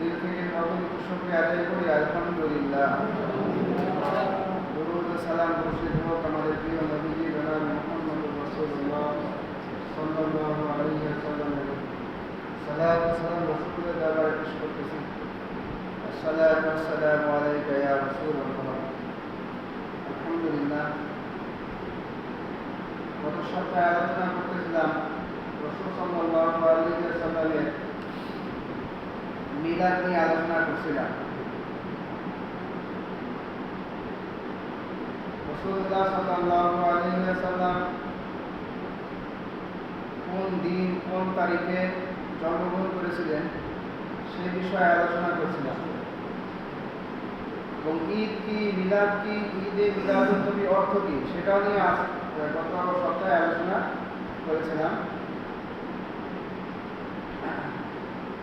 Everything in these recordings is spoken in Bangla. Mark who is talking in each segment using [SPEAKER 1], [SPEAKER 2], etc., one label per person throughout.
[SPEAKER 1] দিল থেকে অগণিত শুক্রিয়া আদায় করি, আলহামদুলিল্লাহ। দুরুদ সালাম বর্ষিত হোক আমাদের প্রিয় নবীজি, জনাব মোহাম্মদ রাসূলুল্লাহ সাল্লাল্লাহু আলাইহি ওয়াসাল্লাম সালাত সালাম রাসূলের দ্বারা পেশ করতেছি। আসসালাতু ওয়াসসালামু আলাইকা ইয়া রাসূলুল্লাহ। আলহামদুলিল্লাহ। গত সপ্তাহে আলোচনা করতেছিলাম, রসুল সাল্লাল্লাহু আলাইহি ওয়াসাল্লামের মিলাদ নিয়ে আলোচনা করছিলাম। কোন দিন, কোন তারিখে জন্মগ্রহণ করেছিলেন, সে বিষয়ে আলোচনা করছিলাম। এবং ঈদ কি, মিলাদ কি, ঈদে মিলাদুন্নবী অর্থ কি, সেটাও নিয়ে গত সপ্তাহে আলোচনা করেছিলাম।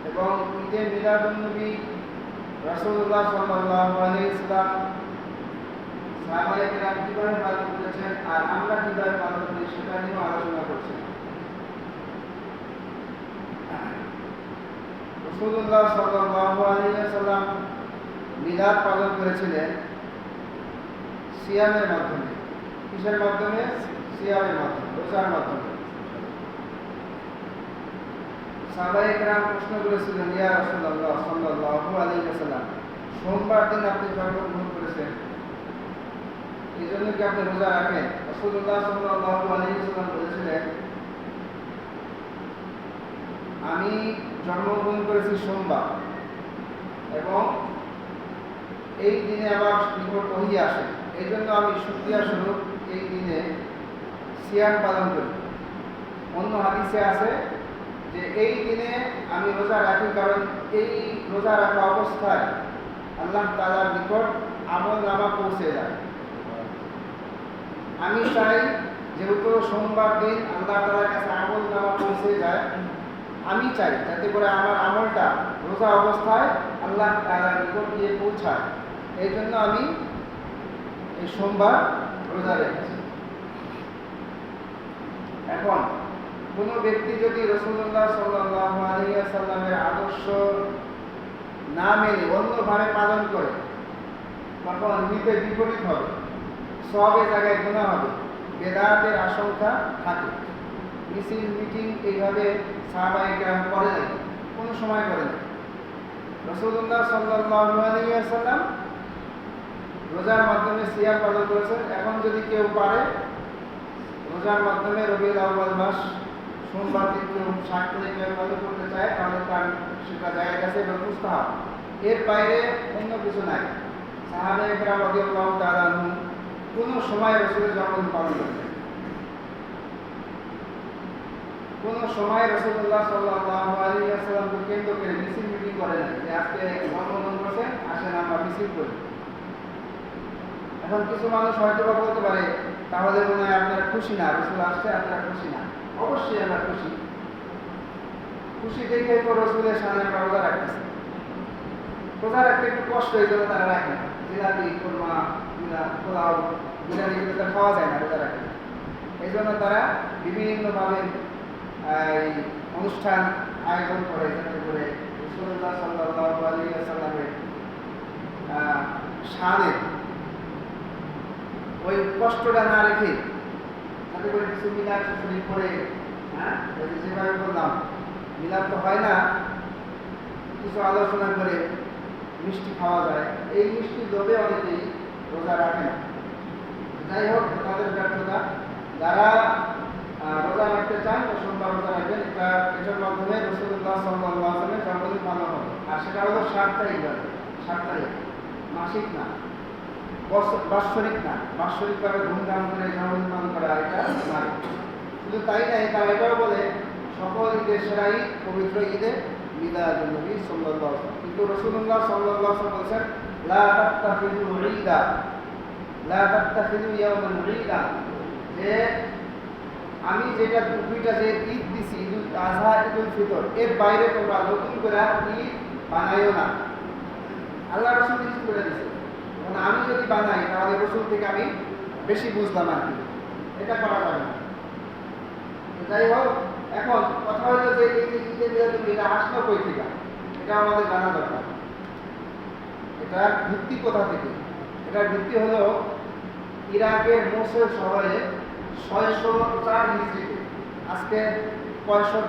[SPEAKER 1] এবং ঈদে মিলাদুন্নবী রাসূলুল্লাহ কিরাম কীভাবে পালন করেছেন আর আমরা কীভাবে পালন করি সেটা নিয়েও আলোচনা আলাইহি ওয়াসাল্লাম মিলাদ পালন করেছিলেন সিয়ামের মাধ্যমে। কিসের মাধ্যমে? সিয়ামের মাধ্যমে, রোজার মাধ্যমে। সাহাবায়ে কেরাম প্রশ্ন করেছিলেন, ইয়া রাসূলুল্লাহ সাল্লাল্লাহু আলাইহি ওয়াসাল্লাম, সোমবার দিন আপনি জন্মগ্রহণ করেছেন? এই জন্য কি আপনি রোজা রাখেন? রাসূলুল্লাহ সাল্লাল্লাহু আলাইহি ওয়াসাল্লাম বলেছিলেন, আমি জন্মগ্রহণ করেছি সোমবার এবং এই দিনে আবার নিকট ওহি আসে। এই জন্য আমি সুক্রিয়া স্বরূপ এই দিনে সিয়াম পালন করি। অন্য হাদিসে আছে যে এই দিনে আমি রোজা রাখি কারণ এই রোজা রাখা অবস্থায় আল্লাহ তালার নিকট আমল নামা পৌঁছে যায়। আমি চাই যেহেতু সোমবার দিন আল্লাহ তালার কাছে আমল নামা পৌঁছে যায়, আমি চাই যাতে করে আমার আমলটা রোজা অবস্থায় আল্লাহ তালার নিকট গিয়ে পৌঁছায়। এই জন্য আমি এই সোমবার রোজা রেখেছি। এখন কোনো ব্যক্তি যদি রসুল্লাহ সাল্লাহ আলিয়াল্লামের আদর্শ না মেনে অন্যভাবে পালন করে, তখন হিতে বিপরীত হবে। সবে জায়গায় গুণা হবে। বেদাতের আশঙ্কা থাকে। মিছিল, মিটিং এইভাবে সাহাবাই গ্রাম করে নাই, কোনো সময় করে নাই। রসুল্লাহ সাল্লাম রোজার মাধ্যমে সিয়াম পালন করেছেন। এখন যদি কেউ পারে, রোজার মাধ্যমে রবিউল আউ্বাল মাস সোমবার করতে চায়, তাহলে তার সেটা এবং এর বাইরে অন্য কিছু নাই। কোনো সময় রসুলের জন্মদিন পালন করতেন কোনো সময় রসুল্লাহ সাল্লাহ আলী আসসালামকে কেন্দ্র করে মিছিল মিটিং না যে আজকে আসেন আমরা মিছিল করি। এখন কিছু মানুষ হয়তো বা বলতে পারে, তাহলে মনে হয় আপনারা খুশি না, রসুল আসছে, আপনারা খুশি না। অবশ্যই আমরা খুশি। খুশি দেখে তো রসুলের সামনে আমরা রোজা রাখতেছি। রোজা রাখতে একটু কষ্ট হয়ে গেলে তারা রাখে না। জিলাপি কোরমা পোলাও বিরিয়ানি এগুলো তো খাওয়া যায় না রোজা রাখে এই জন্য তারা বিভিন্নভাবে এই অনুষ্ঠান আয়োজন করে যাতে করে রসুল্লাহ সাল্লাহ আলী সাল্লামের শানের ওই কষ্টটা না রেখে তাতে করে কিছু মিলাদ শুনি করে হ্যাঁ যেভাবে বললাম, মিলাদ তো হয় না, কিছু আলোচনা করে মিষ্টি খাওয়া যায়। এই মিষ্টি লোভে অনেকেই রোজা রাখে না। যাই হোক, তাদের ব্যর্থতা। যারা রোজা রাখতে চান ও সোমবার রোজা রাখবেন। এটা এটার মাধ্যমে রসুল্লাহ সাল্লাহ আসলামের জন্মদিন পালন হবে। আর সেটা হলো যাবে তারিখ মাসিক না। বাৎসরিক না বাৎসরিকভাবে ধুমধাম করে জন্মদিন করা এটা নয় শুধু তাই নাই, তারা এটাও বলে, সকল ঈদের সেরা ঈদ পবিত্র ঈদে মিলাদ নবী সাল্লাহ কিন্তু রসুল্লাহ সাল্লাহ বলছেন, লা তাত্তাখিযু ঈদা। লা তাত্তাখিযু ইয়াওমান ঈদা। যে আমি যেটা, দুইটা যে ঈদ দিছি, ঈদুল আজহা ঈদুল ফিতর, এর বাইরে তোমরা নতুন করে ঈদ বানাইও না। আল্লাহ রসুল করে দিছে মানে আমি যদি বানাই, তাহলে রসুল থেকে আমি বেশি বুঝলাম আর কি। এটা করা যাবে না। যাই হোক, এখন কথা হলো যে এই আসলো কই থেকে? এটা আমাদের জানা দরকার। এটা ভিত্তি কোথা থেকে? এটার ভিত্তি হলো ইরাকের মোসেল শহরে ছয়শো চার হিজড়িতে। আজকে কয়শো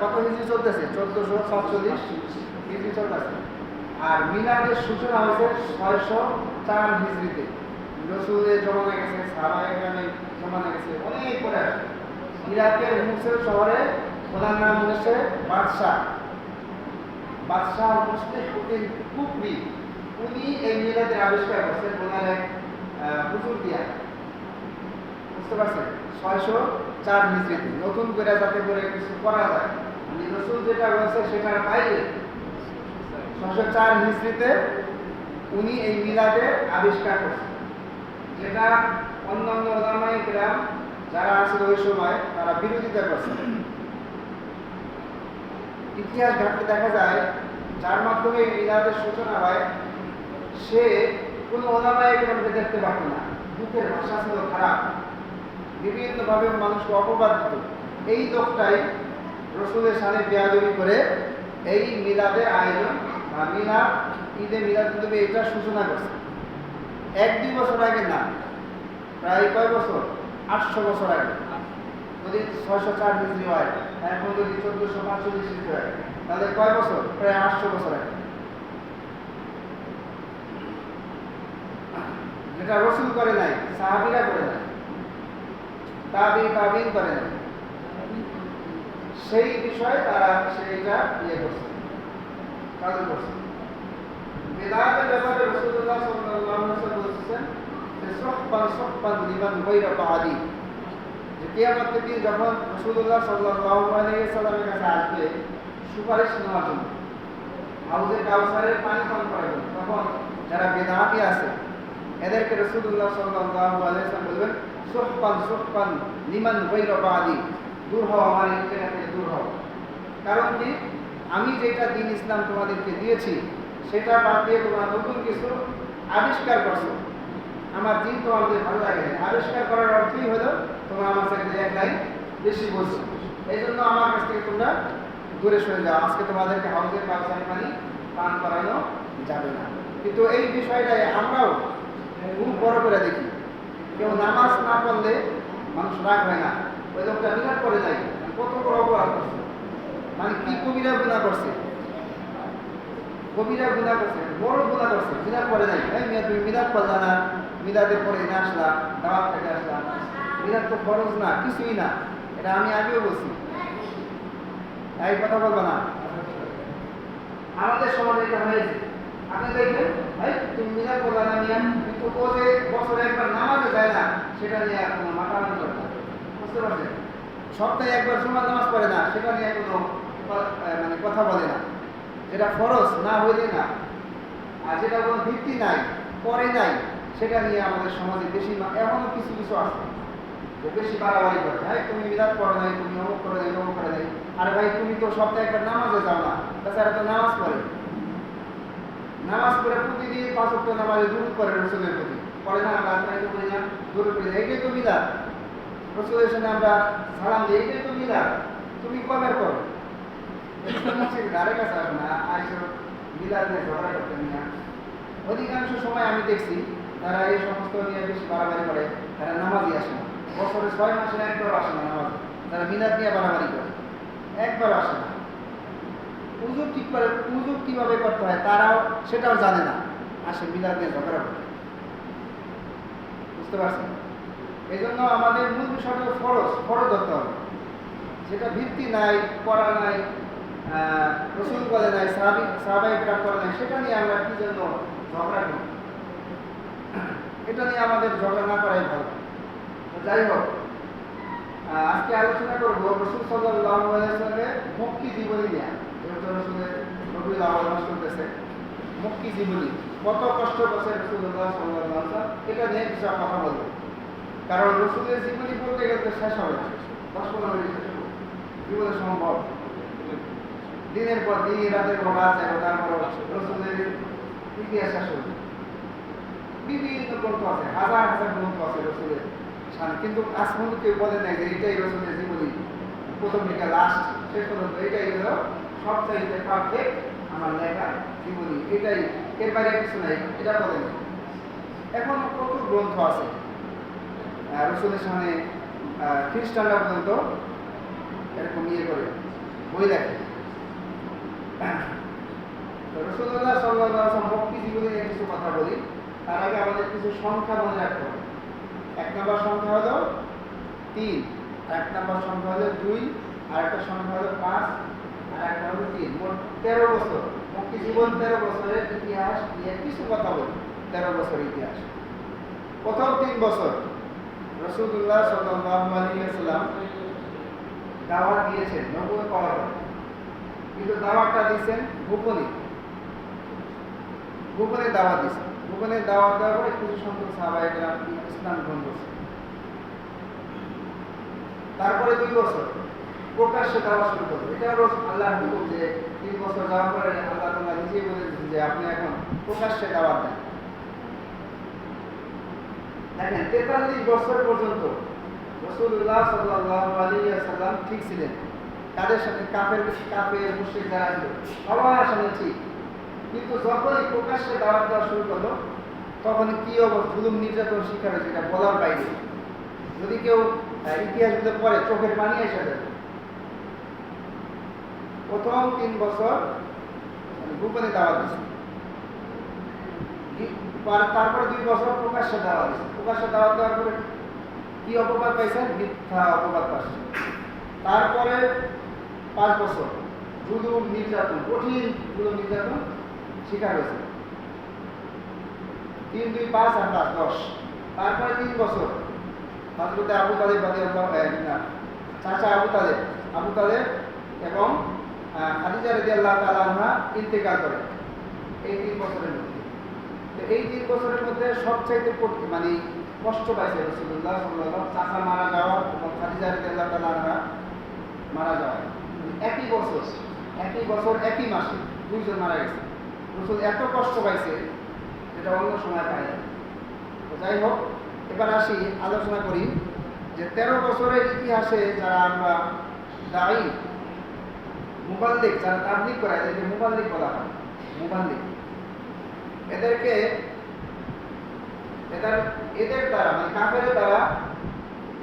[SPEAKER 1] কত হিজড়ি চলতেছে? চোদ্দশো সাতচল্লিশ হিজড়ি চলতেছে। আর মিলাদের সূচনা হয়েছে ছয়শো চার হিজড়িতে। রসুলের জমানা গেছে জমানা গেছে, অনেক পরে আসে ইরাকের মুসেল শহরে ওনার নাম হচ্ছে বাদশাহ। বাদশাহ মুসলিম কুকরি, উনি এই মিলাদের আবিষ্কার করছেন ওনার এক হুজুর দিয়া। বুঝতে পারছেন? ছয়শো চার হিজড়িতে। নতুন করে যাতে করে কিছু করা যায়। রসুল যেটা বলছে সেটার বাইরে ছশো চার হিস্ট্রিতে উনি এই মিলাদে আবিষ্কার করছেন। যেটা অন্যান্য ওলামাই গ্রাম যারা আসলে ওই সময় তারা বিরোধিতা করছেন। ইতিহাস ঘাটতে দেখা যায়, যার মাধ্যমে মিলাদের সূচনা হয়, সে কোনো ওলামাই গ্রামকে দেখতে পারত না। দুঃখের ভাষা ছিল খারাপ। বিভিন্নভাবে মানুষকে অপবাদ দিত। এই লোকটাই রসুলের সামনে বেয়াদবি করে এই মিলাদের আয়োজন ঈদে এটা সূচনা করছে। এক, দুই বছর আগে না, প্রায় কয় বছর? আটশো বছর আগে। যদি ছয়শো চার হয়, এখন যদি চোদ্দশো হয়, তাহলে কয় বছর? প্রায় আটশো বছর আগে। যেটা রসুল করে নাই, সাহাবিরা করে নাই, তাবি, তাবিন করে নাই। সেই বিষয়ে তারা সেইটা ইয়ে করছে। কাজে করছে বেদাতের ব্যাপারে রসুল্লাহ সাল্লাল্লাহু আলাইহি বলছেন যে, সহবান সহবান লিমান গৈরা বাদি যে কিয়ামতের দিন যখন রসুল্লাহ সাল্লাল্লাহু আলাইহি ওয়াসাল্লামের কাছে আসবে, সুপারিশ নেওয়ার জন্য, হাউজে কাউসারের পানি পান করার জন্য, তখন যারা বেদাতি আছে, এদেরকে রসুল্লাহ সাল্লাল্লাহু আলাইহি ওয়াসাল্লাম বলবেন, সহবান সহবান লিমান গৈরা বাদি দূর হও, আমার থেকে দূর হও। কারণ কি? আমি যেটা দিন ইসলাম তোমাদেরকে দিয়েছি, সেটা বাদ দিয়ে তোমরা নতুন কিছু আবিষ্কার করছ। আমার দিন তোমাদের ভালো লাগে আবিষ্কার করার অর্থই হলো তোমরা আমার সাথে এক লাইন বেশি বলছো। এই জন্য আমার কাছ থেকে তোমরা দূরে সরে যাও। আজকে তোমাদেরকে হাউজের কাউসারি পানি পান করানো যাবে না। কিন্তু এই বিষয়টাই আমরাও খুব বড় করে দেখি। কেউ নামাজ না পড়লে মানুষ রাগ হয় না। ওই লোকটা বিরাট করে যায়। কত বড় অপরাধ করছে। মানে কি কবিরা গুণা করছে? কবিরা গুণা করছে, বড় গুণা করছে, মিলাদ করে নাই। এই মিয়া, তুমি মিলাদ করলা না? মিলাদের পরে না আসলা, দাওয়াত থেকে আসলা। মিলাদ তো ফরজ না, কিছুই না। এটা আমি আগেও বলছি। এই কথা বলব না। আমাদের সমাজে এটা হয়েছে। আপনি দেখবেন এই তুমি মিলাদ করলা না মিয়া? কিন্তু ও যে বছরে একবার নামাজে যায় না, সেটা নিয়ে কোনো মাতামাতি করে না। বুঝতে পারছেন? সপ্তাহে একবার সময় নামাজ পড়ে না, সেটা নিয়ে কোনো মানে কথা বলে না। যেটা ফরজ, না হইলে না। আর যেটা কোনো ভিত্তি নাই, পরে নাই, সেটা নিয়ে আমাদের সমাজে বেশি এমনও কিছু কিছু আছে যে বেশি বাড়াবাড়ি করে। ভাই, তুমি বিরাট করো নাই, তুমি অমুক করে নাই অমুক করে নাই আরে ভাই, তুমি তো সপ্তাহে একবার নামাজে যাও না। তাছাড়া তো নামাজ পড়ে। নামাজ পড়ে প্রতিদিন পাঁচ ওয়াক্ত নামাজে দূর করে রসুলের প্রতি। পরে না, আমরা আত্মায় করি না দূর করি না এটাই তো মিলাদ। রসুলের সঙ্গে আমরা সালাম দিই, এটাই তো মিলাদ। তুমি কবে করো অধিকাংশ সময় আমি দেখছি তারা এই সমস্ত নিয়ে বেশি বাড়াবাড়ি করে তারা নামাজই আসে না বছরে ছয় মাসে একবার আসে না নামাজ তারা মিলাদ নিয়ে বাড়াবাড়ি করে একবার আসে না পুজো ঠিক করে পুজো কীভাবে করতে হয় তারাও সেটাও জানে না আসে মিলাদ নিয়ে ঝগড়া করে বুঝতে পারছেন এই জন্য আমাদের মূল বিষয়টা ফরজ। ফরজ ধরতে হবে। যেটা ভিত্তি নাই, পড়া নাই রসুল বলে নাই, সাহাবি সাহাবাই গ্রাম করে নাই, সেটা নিয়ে আমরা কি জন্য ঝগড়া করি? এটা নিয়ে আমাদের ঝগড়া না করাই ভালো। যাই হোক আজকে আলোচনা করব রসুল সাল্লামের মুক্তি জীবনী নিয়ে। যেহেতু রসুলের করতেছে মুক্তি জীবনী। কত কষ্ট করছে রসুল্লাহ সাল্লাহ এটা নিয়ে কিছু কথা বলব কারণ রসুলের জীবনী বলতে গেলে শেষ হবে না। দশ পনেরো মিনিট বলে সম্ভব। দিনের পর দিন, রাতের পর রাত যাবে তারপর রসুলের ইতিহাস হবে বিভিন্ন গ্রন্থ আছে, হাজার হাজার গ্রন্থ আছে রসুলের সামনে। কিন্তু আজ পর্যন্ত কেউ বলে নাই যে এটাই রসুলের জীবনী, প্রথম থেকে লাস্ট শেষ পর্যন্ত। এটাই হলো সবচাইতে পারফেক্ট আমার লেখা জীবনী। এটাই, এর বাইরে কিছু নাই, এটা বলেন এখন কত গ্রন্থ আছে। রসুলের সামনে খ্রিস্টানরা পর্যন্ত এরকম ইয়ে করে, বই লেখে। রসুল্লাহ সাল্লাহ ভক্তি জীবনে নিয়ে কিছু কথা বলি। তার আগে আমাদের কিছু সংখ্যা মনে রাখতে হবে। এক নম্বর সংখ্যা হলো তিন এক নম্বর সংখ্যা হলো দুই আর একটা সংখ্যা হলো পাঁচ আর একটা হলো তিন। মোট তেরো বছর। মুক্তি জীবন তেরো বছরের ইতিহাস নিয়ে কিছু কথা বলি। তেরো বছর ইতিহাস। প্রথম তিন বছর। রসুল্লাহ সাল্লাম দাওয়াত দিয়েছেন নবুয় পাওয়ার পরে। কিন্তু দাওয়াতটা দিয়েছেন গোপনে। গোপনে দাওয়াত দিয়েছেন। গোপনে দাওয়াত দেওয়ার পরে কিছু সংখ্যক সাহাবাহিকরা ইসলাম গ্রহণ করছে তারপরে দুই বছর প্রকাশ্যে দেওয়া শুরু করবে এটা হলো আল্লাহর হুকুম যে তিন বছর যাওয়ার পরে আল্লাহ তোমরা নিজেই বলেছেন যে আপনি এখন প্রকাশ্যে দাওয়াত দেন। দেখেন তেতাল্লিশ বছর পর্যন্ত রসুল্লাহ সাল্লাহ আলী সাল্লাম ঠিক ছিলেন। তাদের সাথে কাপের কাপের মুশ্রিক যারা ছিল সবার সামনে ঠিক। কিন্তু যখনই প্রকাশ্যে দাওয়াত দেওয়া শুরু করল তখন কি অবস্থা জুলুম নির্যাতন শিকার হয়েছে এটা বলার বাইরে। যদি কেউ আহ, ইতিহাসগুলো পড়ে চোখের পানি এসে যাবে। প্রথম তিন বছর মানে গোপনে দাওয়াত দিছে তারপরে দুই বছর প্রকাশ্যে দাওয়াত দিছে প্রকাশ্যে দাওয়াত দেওয়ার পরে কি অপবাদ পাইছেন? মিথ্যা অপবাদ পাইছেন। তারপরে পাঁচ বছর। জুলুম নির্যাতন, কঠিন জুলুম নির্যাতন শিকার হয়েছে। তিন, দুই, পাঁচ, আর পাঁচ, দশ। তারপরে তিন বছর। হজরতে আবু তালেব বাদে না, চাচা আবু তালেব আবু তালেব এবং খাদিজা রেদি আল্লাহ তালা ইন্তেকাল করে এই তিন বছরের মধ্যে। এই তিন বছরের মধ্যে সবচাইতে কঠিন মানে কষ্ট পাইছে রসুল্লাহ সাল্লাহ চাচা মারা যাওয়া এবং খাদিজা রেদি আল্লাহ তালা মারা যাওয়া একই বছর একই বছর, একই মাসে দুইজন মারা গেছে রসুল এত কষ্ট পাইছে যেটা অন্য সময় পায়। তো যাই হোক, এবার আসি, আলোচনা করি যে তেরো বছরের ইতিহাসে যারা আমরা দায়ী, মুবাল্লিক, যারা তাবলিক করে, এদেরকে মুবাল্লিক বলা হয়, মুবাল্লিক এদেরকে, এদের এদের দ্বারা মানে কাফের দ্বারা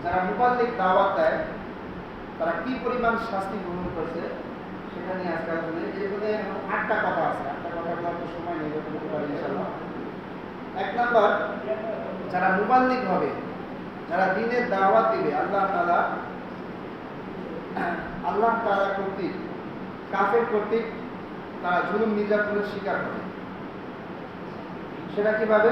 [SPEAKER 1] যারা মুবাল্লিক দাওয়াত দেয় তারা কি পরিমাণ শাস্তি গ্রহণ করছে সেটা নিয়ে আজকে আলোচনা এর মধ্যে আটটা কথা আছে। আটটা কথা বলার তো সময় নেই বলতে পারি এক নম্বর, যারা মুবাল্লিক হবে, যারা দিনের দাওয়াত দিবে, আল্লাহ তালা আল্লাহ তাআলা কর্তৃক, কাফের কর্তৃক তারা জুলুম নির্যাতনের শিকার হবে। সেটা কীভাবে?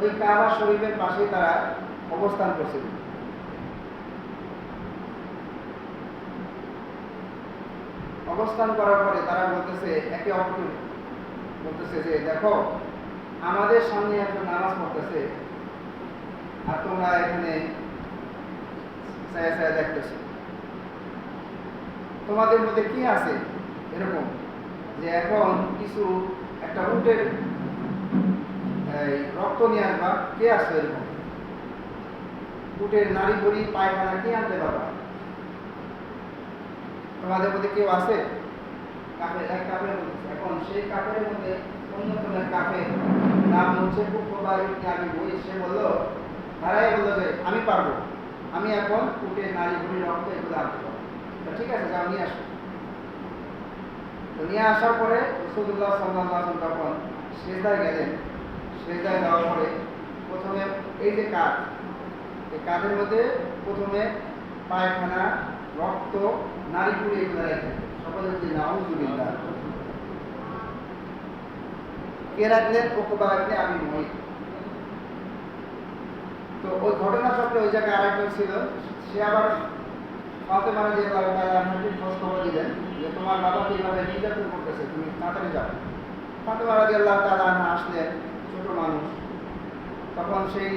[SPEAKER 1] ওই কাবা শরীফের পাশে তারা অবস্থান করছিলেন অবস্থান করার পরে তারা বলতেছে, একে অপরকে বলতেছে যে, দেখো, আমাদের সামনে একজন নামাজ পড়তেছে আর তোমরা এখানে দেখতেছো। তোমাদের মধ্যে কি আছে? এরকম। যে এখন কিছু একটা উটের রক্ত নিয়ে আসবা, কে আসবে এরকম? বড়ি পায়খানা, কে পারবা? তোমাদের মধ্যে কেউ কাপের এক কাপের এখন সেই কাপের মধ্যে এক কাপের নাম হচ্ছে আমি বই সে বলল তারাই বলল যে, আমি পারব। আমি এখন উটের নারী বড়ি রক্ত এগুলো আনতে ঠিক আছে, যাও, নিয়ে আসো। নিয়ে আসার পরে রসুল্লাহ সাল্লাহ তখন সেজদায় গেলেন। সেজদায় যাওয়ার পরে প্রথমে এই যে কাঠ এই কাঠের মধ্যে প্রথমে পায়খানা, রক্ত নারী পুড়ি এগুলো রাখেন সকলে যদি নাউজুবিল্লাহ কে রাখলেন? ওকবা রাখলে আমি মই তো ওই ঘটনা চক্রে ওই জায়গায় আরেকজন ছিল। সে আবার ফাতেমা রাজি আল্লাহ তাআলা খোঁজ খবর দিলেন যে তোমার বাবা কীভাবে নির্যাতন করতেছে, তুমি তাড়াতাড়ি যাও। ফাতেমা রাজি আল্লাহ তাআলা আসলেন। ছোট মানুষ, তখন সেই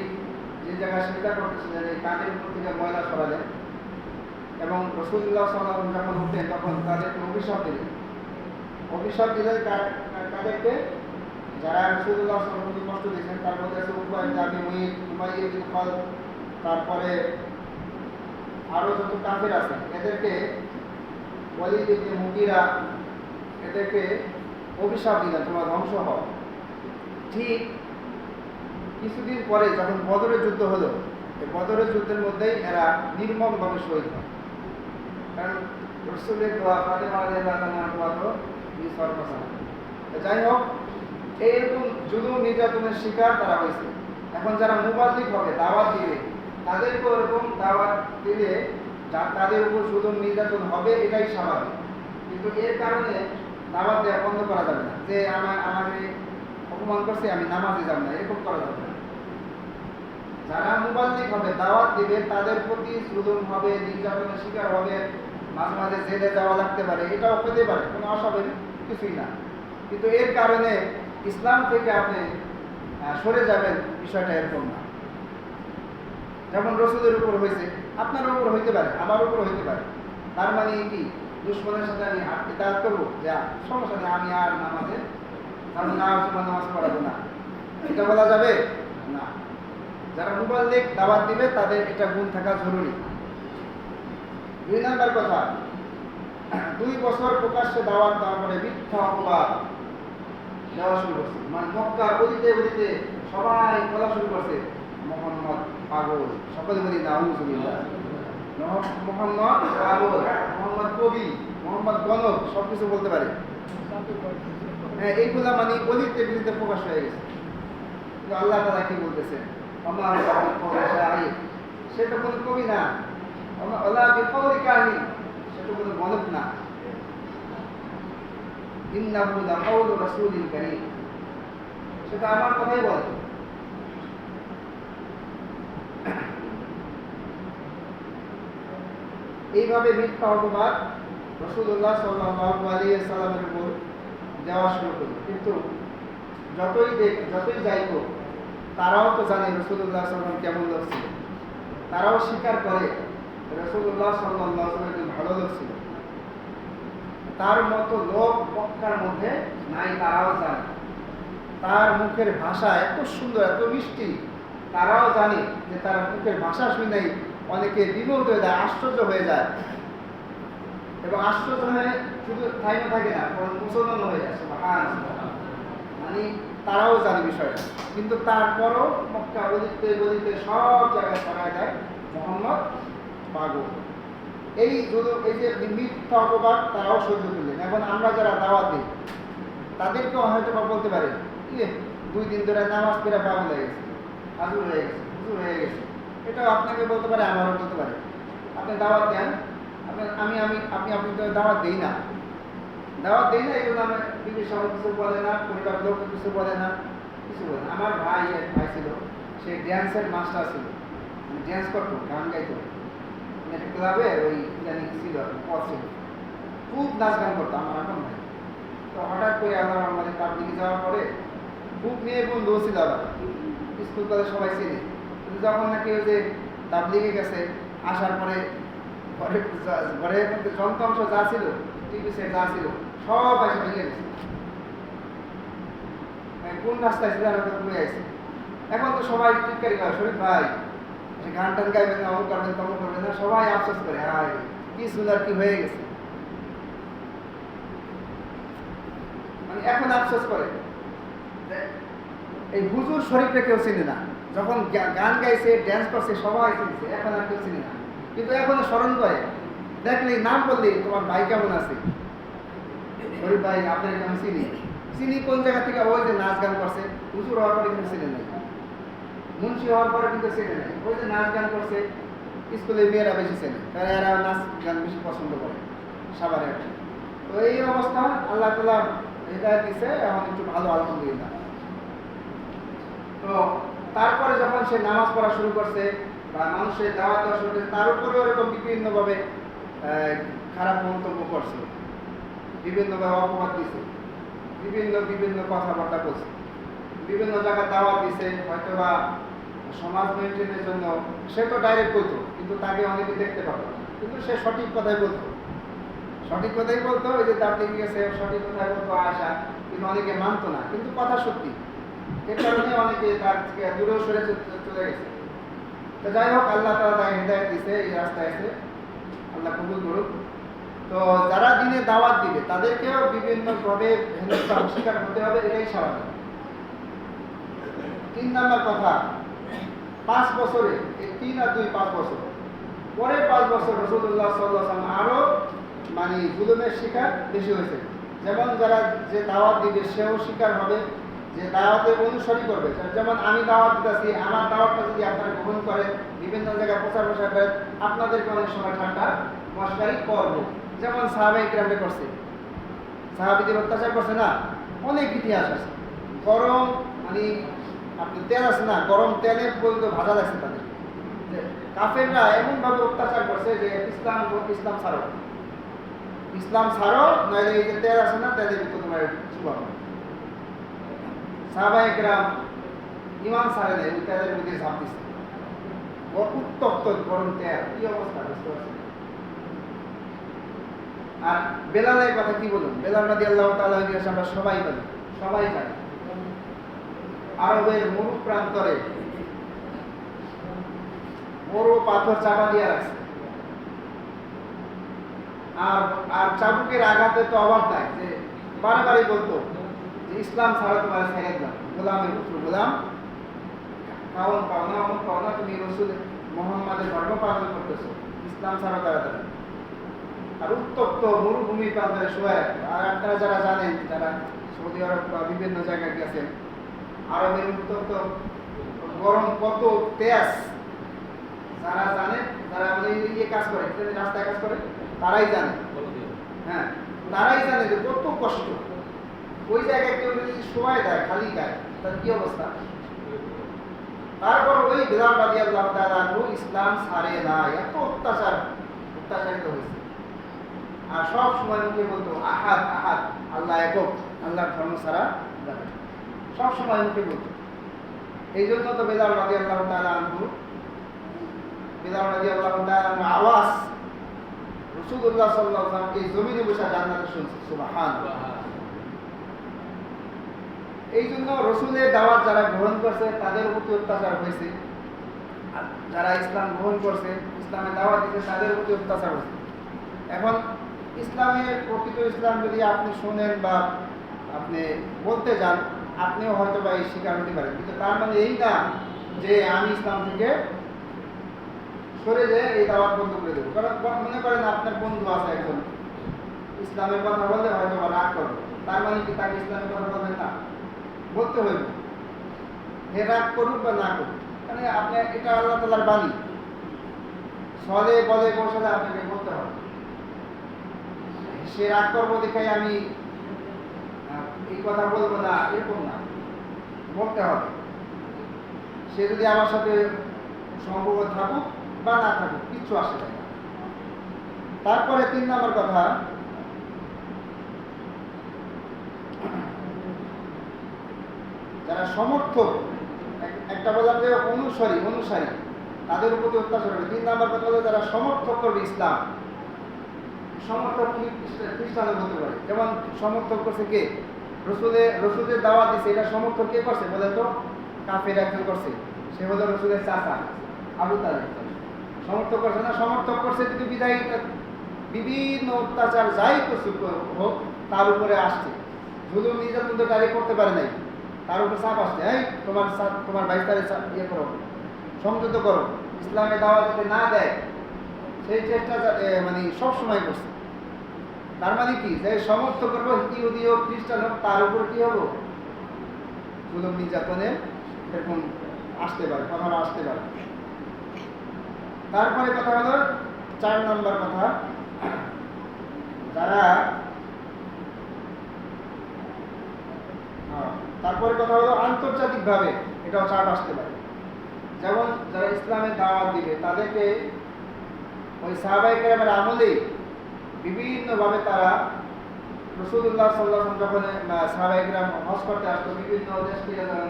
[SPEAKER 1] যে জায়গায় চিন্তা করতেছিলেন এই কাঁধের উপর থেকে ময়লা সরালেন এবং রসুল্লাহ সাল্লাম যখন উঠলেন, তখন তাদেরকে অভিশাপ দিলেন অভিশাপ দিলেন কা- কা- কাদেরকে যারা রসুল্লাহ সাল্লামকে কষ্ট দিয়েছেন, তার মধ্যে আছে উপায় জাবি মুহিদ উমাই ইবনে খাল তারপরে আরও যত কাফের আছে, এদেরকে ওয়ালিদ মুগিরা, এদেরকে অভিশাপ দিলেন, তোমরা ধ্বংস হও ঠিক কিছুদিন পরে যখন বদরের যুদ্ধ হলো, এই বদরের যুদ্ধের মধ্যেই এরা নির্মমভাবে শহীদ হয়। কারণ রসুলের দোয়া, ফাতেমা রাদিয়াল্লাহু তাআলার দোয়া তো নিঃসর কথা না। তো যাই হোক, এইরকম জুলুম নির্যাতনের শিকার তারা হয়েছে। এখন যারা মুবাল্লিক হবে, দাওয়াত দিবে, তাদেরকেও এরকম দাওয়াত দিলে তাদের উপর জুলুম নির্যাতন হবে, এটাই স্বাভাবিক। কিন্তু এর কারণে দাওয়াত দেওয়া বন্ধ করা যাবে না। যে আমার আমাকে অপমান করছে, আমি নামাজে যাব না, এরকম করা যাবে যারা মুবাল্লিক হবে, দাওয়াত দিবে, তাদের প্রতি জুলুম হবে, নির্যাতনের শিকার হবে, মাঝে মাঝে জেলে যাওয়া লাগতে পারে, এটাও হতে পারে, কোনো অস্বাভাবিক কিছুই না। কিন্তু এর কারণে ইসলাম থেকে আপনি সরে যাবেন, বিষয়টা এরকম না। যেমন রসুলের উপর হয়েছে, আপনার উপর হইতে পারে, আমার উপর হইতে পারে। তার মানে কি? দুশ্মনের সাথে আমি ইতাহাত করব? যা, সমস্যা আমি আর নামাজে আমি না নামাজ না। এটা বলা যাবে? না। যারা দিবে, তাদের এটা গুণ থাকা জরুরি। দুই নাম্বার কথা, দুই বছর প্রকাশ্যে দাওয়াত দেওয়ার পরে মিথ্যা অপবাদ দেওয়া শুরু করছে। মানে মক্কা বলিতে বলিতে সবাই বলা শুরু করছে, মোহাম্মদ পাগল। সকলে বলি মোহাম্মদ পাগল, মোহাম্মদ কবি, মোহাম্মদ গণক সব কিছু বলতে পারে। এইগুলা মানে বলিতে বলিতে প্রকাশ হয়ে গেছে। আল্লাহ তারা কি বলতেছে? আমার সে কোনো কবি না। আল্লাহ বিপরী কাহিনী। কোনো না। সেটা আমার কথাই বলে। এইভাবে মিথ্যা অপবাদ রসুল্লাহ সাল্লাল্লাহু আলাইহি সাল্লামের উপর দেওয়া শুরু করল। কিন্তু যতই দেখ, যতই যাইতো তারাও তো জানে রসুল্লাহ সাল্লাম কেমন লোক ছিল। তারাও স্বীকার করে রসুল্লাহ সাল্লাহ একজন ভালো লোক ছিল। তার মতো লোক মক্কার মধ্যে নাই, তারাও জানে। তার মুখের ভাষা এত সুন্দর, এত মিষ্টি। তারাও জানে যে তার মুখের ভাষা শুনেই অনেকে বিমোহিত হয়ে যায়, আশ্চর্য হয়ে যায়। এবং আশ্চর্য হয়ে শুধু থাইমে থাকে না, বরং মুসলমান হয়ে সুবহান মানে তারাও জানে বিষয়টা। কিন্তু তারপরও মক্কা বলিতে বলিতে সব জায়গায় ছড়ায় দেয় মোহাম্মদ পাগল এই এই যে মিথ্যা অপবাদ, তারাও সহ্য করলেন এখন আমরা যারা দাওয়াত দিই তাদেরকেও হয়তো বা বলতে পারে দুই দিন ধরে নামাজ পড়ে পাগল হয়ে গেছে, হাজুর হয়ে গেছে, হুজুর হয়ে গেছে। এটাও আপনাকে বলতে পারে, আমারও বলতে পারে। আপনি দাওয়াত দেন আমি আমি আপনি আপনি তো দাওয়াত দিই না। দাওয়াত দিই না, এগুলো আমার বিবি সবাই কিছু বলে না, পরিবার লোক কিছু বলে না, কিছু বলে না। আমার ভাই, এক ভাই ছিল, সে ড্যান্সের মাস্টার ছিল। ড্যান্স করতো গান গাইতো ক্লাবে ওই জানি ছিল, পথ ছিল। খুব নাচ গান করতো আমার এখন ভাই তো হঠাৎ করে আল্লাহ আমাদের তাবলিগে যাওয়ার পরে খুব মেয়ে বন্ধু ছিল আবার। স্কুল কলেজ সবাই চিনি। যখন নাকি ওই যে তাবলিগে গেছে, আসার পরে ঘরে ঘরের মধ্যে যন্ত্রাংশ যা ছিল টিভি সেট যা ছিল, সব ভেঙে গেছে। মানে কোন রাস্তায় ঘুরে এখন তো সবাই করে, শরীফ ভাই গান টান গাইবেন না, অমুক করবেন, তমুক করবেন না। সবাই আফসোস করে, হায়, কি সুন্দর, কি হয়ে গেছে? মানে এখন আফসোস করে। এই হুজুর শরীফে কেউ চিনে না। যখন গান গাইছে ড্যান্স করছে, সবাই চিনছে, এখন আর কেউ চিনে না। কিন্তু এখনও স্মরণ করে। দেখলেই নাম বললেই তোমার ভাই কেমন আছে? শরীফ ভাই, আপনার কেমন চিনি চিনি কোন জায়গা থেকে? ওই যে নাচ গান করছে। হওয়ার পরে কিন্তু চিনে নাই। মুন্সি হওয়ার পরে কিন্তু চেনে নাই। ওই যে নাচ গান করছে, স্কুলে মেয়েরা বেশি চেনে। কারণ এরা নাচ গান বেশি পছন্দ করে। সাবারে তো এই অবস্থা, আল্লাহ তালা হৃদায়ত দিছে, এখন একটু ভালো, আলহামদুলিল্লাহ। তো তারপরে যখন সে নামাজ পড়া শুরু করছে বা মানুষের দেওয়া শুরু তার উপরে ওরকম বিভিন্নভাবে খারাপ মন্তব্য করছে। বিভিন্নভাবে অপবাদ দিছে। বিভিন্ন বিভিন্ন কথাবার্তা বলছে। বিভিন্ন জায়গায় দাওয়াত দিছে হয়তো বা সমাজ মেনটেনের জন্য। সে তো ডাইরেক্ট বলতো, কিন্তু তাকে অনেকে দেখতে না। কিন্তু সে সঠিক কথাই বলতো। সঠিক কথাই বলতো ওই যে তার দিকে গেছে সঠিক কথাই বলতো, আশা, কিন্তু অনেকে মানতো না। কিন্তু কথা সত্যি। এর কারণে অনেকে তার থেকে দূরেও সরে চলে গেছে। তো যাই হোক আল্লাহ তারা তাকে হৃদায়ত দিছে, এই রাস্তায় এসে আল্লাহ কবুল করুক। তো যারা দিনে দাওয়াত দিবে, তাদেরকেও বিভিন্নভাবে হেনস্থা শিকার হতে হবে, এটাই স্বাভাবিক। তিন নাম্বার কথা, পাঁচ বছরে তিন আর দুই পাঁচ বছর। পরে পাঁচ বছর রসুল্লাহ সাল্লাম আরও মানে জুলুমের শিকার বেশি হয়েছে। যেমন যারা যে দাওয়াত দিবে, সেও শিকার হবে। যে দাওয়াতের অনুসরণ করবে। যেমন আমি দাওয়াত দিতেছি, আমার দাওয়াতটা যদি আপনারা গ্রহণ করেন, বিভিন্ন জায়গায় প্রচার প্রসার করেন, আপনাদেরকে অনেক সময় ঠান্ডা, মশকারি করব। যেমন সাহাবাই গ্রামে করছে। সাহাবিদের অত্যাচার করছে না? অনেক ইতিহাস আছে। গরম মানে আপনি তেল আছে না? গরম তেলে পর্যন্ত ভাজা লাগছে তাদের। কাফেররা এমনভাবে অত্যাচার করছে যে ইসলাম ইসলাম ছাড়ো। ইসলাম ছাড়ো নইলে এই যে তেল আছে না তেলের ভিতরে তোমার নেই মধ্যে ঝাঁপ দিচ্ছে উত্তপ্ত গরম তেল। কি অবস্থা? বুঝতে পারছেন আর বেলালের কথা কি বলুন? বেলাল রাদি আল্লাহ ইতিহাস আমরা সবাই সবাই আরবের মরু প্রান্তরে বড় পাথর চাপা দিয়ে রাখছে। আর আর চাবুকের আঘাতে তো অভাব নাই, যে বারবারই বলতো যে ইসলাম ছাড়া তোমার ছেড়ে দিলাম গোলামের পুত্র গোলাম। খাওয়ান পাও না অমন পাও না তুমি রসুল মোহাম্মদের ধর্ম পালন করতেছো। ইসলাম ছাড়া তাড়াতাড়ি আর উত্তপ্ত মরুভূমি প্রান্তরে শোয়া আর আপনারা যারা জানেন যারা সৌদি আরব বা বিভিন্ন জায়গায় গেছেন আরবের উত্তপ্ত গরম কত তেজ। যারা জানে যারা আমাদের ইয়ে কাজ করে রাস্তায় কাজ করে তারাই জানে। হ্যাঁ তারাই জানে যে কত কষ্ট। ওই জায়গায় কেউ যদি সময় দেয়, খালি তার কি অবস্থা? তারপর ওই আল্লাহ ইসলাম ছাড়ে না, এত অত্যাচার, অত্যাচারিত হয়েছে। আর সব সময় মুখে বলতো, আহাদ আহাদ, আল্লাহ একক ধর্ম যাবে সব সময় মুখে বলতো। এই জন্য তো রাজি আল্লাহ তালু বেলাল রাজি আল্লাহ তালু আওয়াজ রসুল্লাহ সাল্লাহ এই জমিনে বসে জান্নাতে শুনছে এই জন্য রসুলের দাওয়াত যারা গ্রহণ করছে, তাদের প্রতি অত্যাচার হয়েছে। যারা ইসলাম গ্রহণ করছে ইসলামের দাওয়াত দিচ্ছে তাদের প্রতি অত্যাচার হয়েছে। এখন ইসলামের প্রকৃত ইসলাম যদি আপনি শোনেন বা আপনি বলতে যান, আপনিও হয়তো বা এই শিকার হতে পারেন। কিন্তু তার মানে এই না যে আমি ইসলাম থেকে সরে যেয়ে এই দাওয়াত বন্ধ করে দেবো। কারণ মনে করেন আপনার বন্ধু আছে একজন। ইসলামের কথা বললে হয়তো বা রাগ করবে। তার মানে কি তাকে ইসলামের কথা বলবেন না? বলতে হইব হে রাগ করুক বা না করুক মানে আপনি এটা আল্লাহ তালার বাণী। সলে বলে কৌশলে আপনাকে বলতে হবে। সে রাগ করব দেখাই আমি এই কথা বলব না, এরকম না। বলতে হবে। সে যদি আমার সাথে সম্পর্ক থাকুক বা না থাকুক, কিচ্ছু আসে না। তারপরে তিন নম্বর কথা যারা সমর্থক একটা বললাম যে অনুসারী অনুসারী, তাদের প্রতি অত্যাচার হবে। তিন নম্বর কথা হলো যারা সমর্থক করবে ইসলাম। সমর্থক কি? খ্রিস্টা- খ্রিস্টানও বলতে পারে যেমন সমর্থক করছে কে? রসুলের রসুলের দাওয়াত দিছে। এটা সমর্থক কে করছে বলে তো? কাফের একজন করছে। সে হলো রসুলের চাচা, আবু তালেব। সমর্থক করছে না? সমর্থক করছে কিন্তু বিদায়ী, বিভিন্ন অত্যাচার যাই কিছু হোক, তার উপরে আসছে। জুলুম নির্যাতন তো গাড়ি করতে পারে নাই। তার উপরে চাপ আসছে। এই, তোমার তোমার বাইশ তারিখ ইয়ে করো, সংযত করো। ইসলামে দাওয়া যাতে না দেয়, সেই চেষ্টা মানে সব সময় করছে। তার মানে কি? যে সমর্থ করব, ইহুদি হোক, খ্রিস্টান হোক, তার উপর কি হব? জুলুম নির্যাতনে এরকম আসতে পারে কথা আসতে পারে। তারপরে কথা হলো, চার নম্বর কথা। যারা হ্যাঁ, তারপরে কথা হলো আন্তর্জাতিকভাবে, এটাও চাপ আসতে পারে। যেমন যারা ইসলামের দাওয়াত দিবে, তাদেরকে ওই সাহাবাই কেরামের আমলেই বিভিন্নভাবে তারা রসুল্লাহ সাল্লাহ যখন সাহাবাই গ্রাম হজ করতে আসতো, বিভিন্ন দেশ থেকে যখন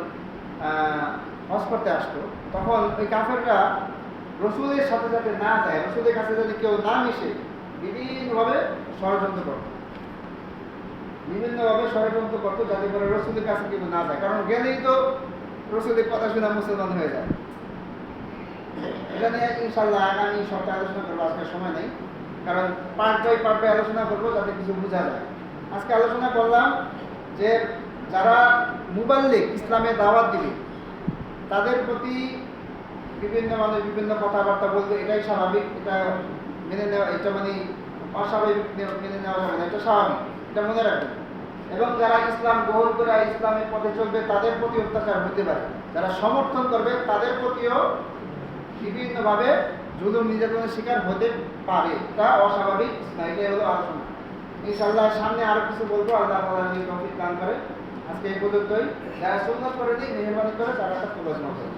[SPEAKER 1] হজ করতে আসতো, তখন ওই কাফেররা রসুলের সাথে সাথে না যায়, রসুলের কাছে যদি কেউ না মিশে, বিভিন্নভাবে ষড়যন্ত্র করতো। বিভিন্নভাবে ষড়যন্ত্র করতো যাতে করে রসুলের কাছে কিন্তু না যায়। কারণ গেলেই তো রসুলের কথা শুনে মুসলমান হয়ে যায়। এটা নিয়ে ইনশাল্লাহ আগামী সপ্তাহে আলোচনা করব, আজকে সময় নেই। কারণ পার্ট বাই পার্ট বাই আলোচনা করব, যাতে কিছু বোঝা যায়। আজকে আলোচনা করলাম যে যারা মুবাল্লিক ইসলামে দাওয়াত দিবে, তাদের প্রতি বিভিন্ন মানুষ বিভিন্ন কথাবার্তা বলবে, এটাই স্বাভাবিক, এটা মেনে নেওয়া এটা মানে অস্বাভাবিক মেনে নেওয়া যাবে না, এটা স্বাভাবিক। এটা মনে রাখবেন এবং যারা ইসলাম গ্রহণ করে ইসলামের পথে চলবে, তাদের প্রতি অত্যাচার হতে পারে। যারা সমর্থন করবে, তাদের প্রতিও বিভিন্নভাবে জুলুম নির্যাতনের শিকার হতে পারে। তা অস্বাভাবিক এটাই হলো আলোচনা। ইনশাল্লাহ সামনে আরও কিছু বলব, আল্লাহ তাআলা যদি তৌফিক দান করে আজকে এই পর্যন্তই। যারা সুন্নত করে দিই মেহরবানি করে তারা একটা প্রলোচনা করবে